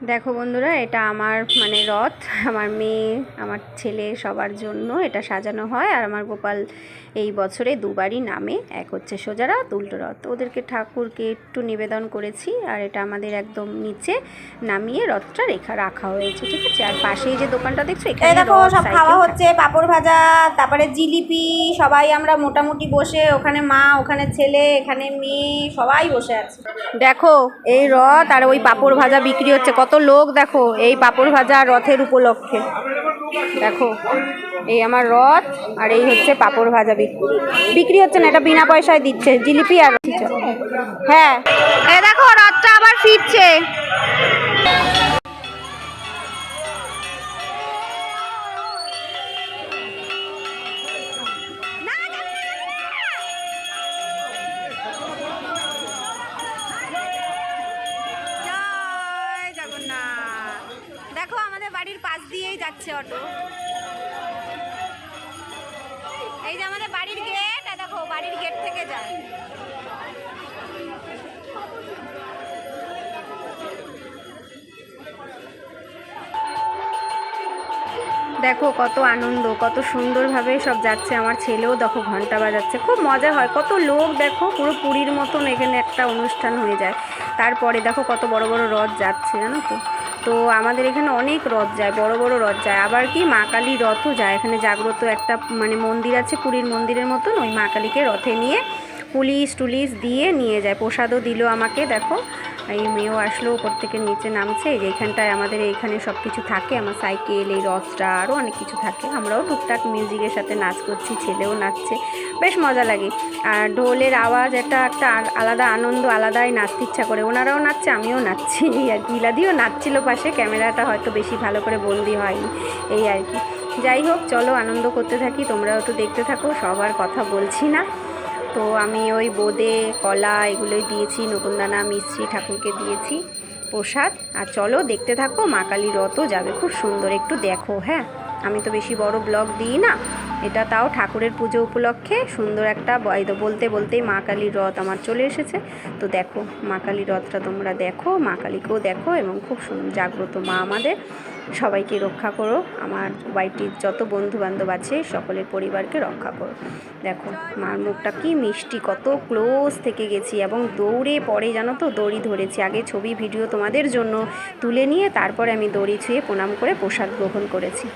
দেখো বন্ধুরা এটা আমার মানে রথ। আমার মেয়ে আমার ছেলে সবার জন্য এটা সাজানো হয়। আর আমার গোপাল এই বছরে দুবারই নামে। এক হচ্ছে সোজা রথ উল্টো রথ। ওদেরকে ঠাকুরকে একটু নিবেদন করেছি। আর এটা আমাদের একদম নিচে নামিয়ে রথটা রেখা রাখা হয়েছে ঠিক আছে? আর পাশেই যে দোকানটা দেখছ এখানে দেখো সব খাওয়া হচ্ছে পাঁপড় ভাজা তারপরে জিলিপি সবাই আমরা মোটামুটি বসে ওখানে মা ওখানে ছেলে এখানে মেয়ে সবাই বসে আছে। দেখো এই রথ আর ওই পাপড় ভাজা বিক্রি হচ্ছে কত লোক দেখো, এই পাপড় ভাজা রথের উপলক্ষে। দেখো, এই আমার রথ, আর এই হচ্ছে পাপড় ভাজা বিক্রি। বিক্রি হচ্ছে না, এটা বিনা পয়সায় দিচ্ছে, জিলিপি আর হ্যাঁ। দেখো রথটা বাড়ির পাশ দিয়েই যাচ্ছে অটো। এই যে আমাদের বাড়ির গেট দেখো, বাড়ির গেট থেকে যায়। দেখো, কত আনন্দ, কত সুন্দরভাবে সব যাচ্ছে। আমার ছেলেও দেখো, ঘণ্টা বাজাচ্ছে। খুব মজা হয়, কত লোক দেখো, পুরো পুরীর মতন এখানে একটা অনুষ্ঠান হয়ে যায়। তারপরে দেখো, কত বড় বড় রথ যাচ্ছে, জানো তো? তো আমাদের এখানে অনেক রথ যায়, বড় বড় রথ যায়। আবার কি, মা কালী রথও যায়। এখানে জাগ্রত একটা মানে মন্দির আছে, পুরীর মন্দিরের মতন। ওই মা কালীকে রথে নিয়ে পুলিশ টুলিশ দিয়ে নিয়ে যায়। প্রসাদও দিল আমাকে, দেখো। এই মেয়েও আসলো ওপর থেকে নিচে নামছে যে এখানটায় আমাদের এইখানে সব কিছু থাকে, আমার সাইকেল, এই রথটা আরও অনেক কিছু থাকে। আমরাও টুকটাক মিউজিকের সাথে নাচ করছি, ছেলেও নাচছে, বেশ মজা লাগে। আর ঢোলের আওয়াজ একটা একটা আলাদা আনন্দ, আলাদাই নাচতে ইচ্ছা করে। ওনারাও নাচছে, আমিও নাচছি এই আর কি। ইলাদিও নাচছিল পাশে, ক্যামেরাটা হয়তো বেশি ভালো করে বন্দি হয়নি, এই আর কি। যাই হোক, চলো আনন্দ করতে থাকি, তোমরাও তো দেখতে থাকো, সবার কথা বলছি না। তো আমি ওই বোঁদে, কলা এগুলোই দিয়েছি নকুনদানা মিশ্রি ঠাকুরকে দিয়েছি, প্রসাদ। আর চলো দেখতে থাকো, মা কালী রথও যাবে, খুব সুন্দর, একটু দেখো হ্যাঁ? আমি তো বেশি বড় ব্লগ দিই না। এটা তাও ঠাকুরের পুজো উপলক্ষে সুন্দর একটা বলতে বলতেই মা কালীর রথ আমার চলে এসেছে। তো দেখো, মা কালীর রথটা তোমরা দেখো, মা কালীকেও দেখো এবং খুব জাগ্রত মা আমাদের। সবাইকে রক্ষা করো, আমার বাড়িটির যত বন্ধু বান্ধব আছে সকলের পরিবারকে রক্ষা করো। দেখো, মার মুখটা কি মিষ্টি, কত ক্লোজ থেকে গেছি এবং দৌড়ে পরে জানো তো, দড়ি ধরেছি। আগে ছবি, ভিডিও তোমাদের জন্য তুলে নিয়ে তারপরে আমি দড়ি ছুঁয়ে প্রণাম করে প্রসাদ গ্রহণ করেছি।